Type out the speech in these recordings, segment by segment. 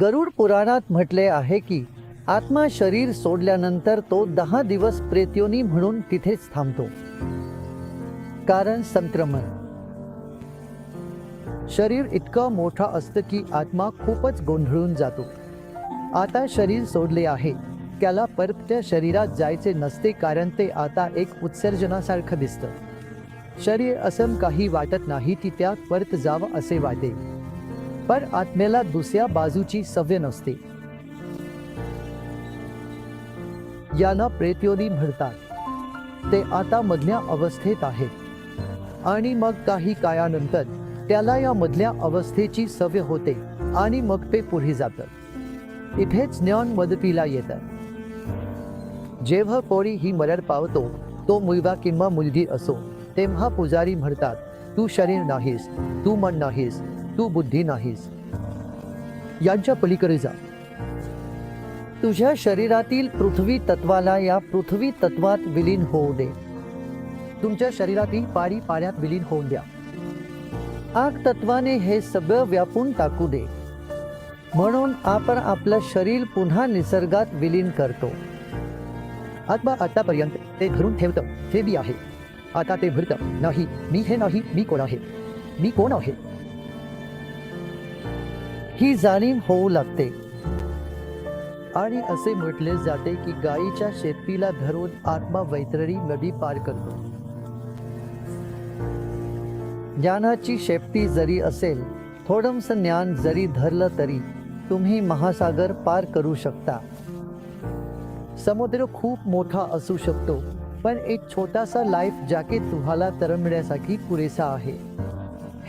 गरुड पुराणात म्हटले आहे की आत्मा शरीर सोडल्यानंतर तो दहा दिवस प्रेत्योनी म्हणून तिथेच थांबतो. कारण संक्रमण. शरीर इतकं मोठं असतं की आत्मा खूपच गोंधळून जातो. आता शरीर सोडले आहे. त्याला परत त्या शरीरात जायचे नसते कारण ते आता एक उत्सर्जनासारखं दिसतं. शरीर असं काही वाटत नाही की त्यात परत जावं असे वाटे. पण आत्मेला दुसऱ्या बाजूची सव्य नसते. यांना प्रेतयोनी म्हणतात. ते आता मधल्या अवस्थेत आहेत. आणि मग काही काळानंतर त्याला या मधल्या अवस्थेची सवय होते आणि मग ते पुढे जातं. इथेच ज्ञान मदतीला येतं. जेव्हा कोणी ही मरण पावतो तो मुलगा किंवा मुलगी असो तेव्हा पुजारी म्हणतात तू शरीर नाहीस तू मन नाहीस तू बुद्धी नाहीस. यांच्या पलीकडे जा. तुझ्या शरीरातील पृथ्वी तत्वाला या पृथ्वी तत्वात विलीन होऊ दे. तुमच्या शरीरातील पाणी पाण्यात विलीन होऊन द्या. आग तत्वाने हे सगळं व्यापून टाकू दे. म्हणून आपण आपलं शरीर पुन्हा निसर्गात विलीन करतो. आत्मा आतापर्यंत ते धरून ठेवतं हे मी आहे. आता ते भरतं. नाही मी हे नाही मी कोण आहे? मी कोण आहे? ही जाणीव होऊ लागते. आणि असे म्हटले जाते की गायीच्या शेपटीला धरून आत्मा वैतरणी नदी पार करतो. ज्ञानाची शेपटी जरी असेल थोडंसं ज्ञान जरी धरलं तरी तुम्ही महासागर पार करू शकता. समुद्र खूप मोठा असू शकतो पण एक छोटासा लाईफ जॅकेट तुम्हाला तरंगण्यासाठी पुरेसा आहे.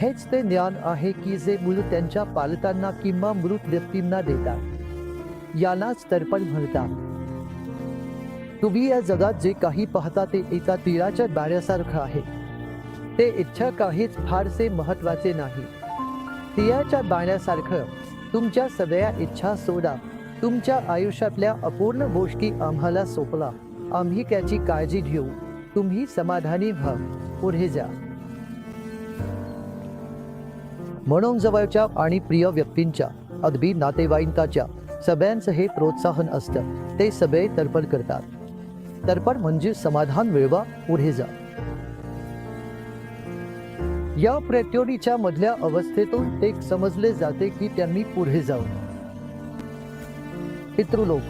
हेच ते ज्ञान आहे की जे मूल त्यांच्या पालकांना किंवा मृत व्यक्तींना देतात. यालाच तर्पण म्हणतात. तुम्ही या जगात जे काही पाहता ते एका तीराच्या दाण्यासारखं आहे. ते इच्छा काहीच फारसे महत्त्वाचे नाही. तिळाच्या बाण्यासारखं तुमच्या सगळ्या इच्छा सोडा. तुमच्या आयुष्यातल्या अपूर्ण गोष्टी आम्हाला सोपला आम्ही त्याची काळजी घेऊ. तुम्ही समाधानी व्हा. पुढे जा. म्हणून जवळच्या आणि प्रिय व्यक्तींच्या अगदी नातेवाईकाच्या सगळ्यांचं हे प्रोत्साहन असतं. ते सगळे तर्पण करतात. तर्पण म्हणजे समाधान मिळवा पुढे जा. या प्रत्योडीच्या मधल्या अवस्थेतून ते समजले जाते की त्यांनी पुढे जाऊ पितृलोक.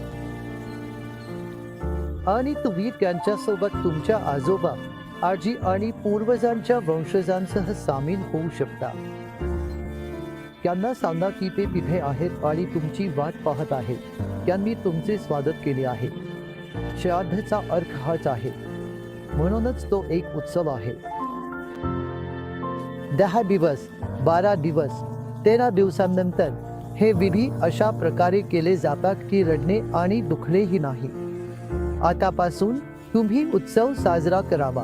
आणि तुम्ही त्यांच्यासोबत तुमच्या आजोबा आजी आणि पूर्वजांच्या वंशजांसह सामील होऊ शकता. त्यांना सांगा की ते तिथे आहेत आणि तुमची वाट पाहत आहेत. त्यांनी तुमचे स्वागत केले आहे. श्राद्धचा अर्थ हाच आहे. म्हणूनच तो एक उत्सव आहे. दहा दिवस बारा दिवस तेरा दिवसांनंतर हे विधी अशा प्रकारे केले जातात की रडणे आणि दुखणेही नाही. आतापासून तुम्ही उत्सव साजरा करावा.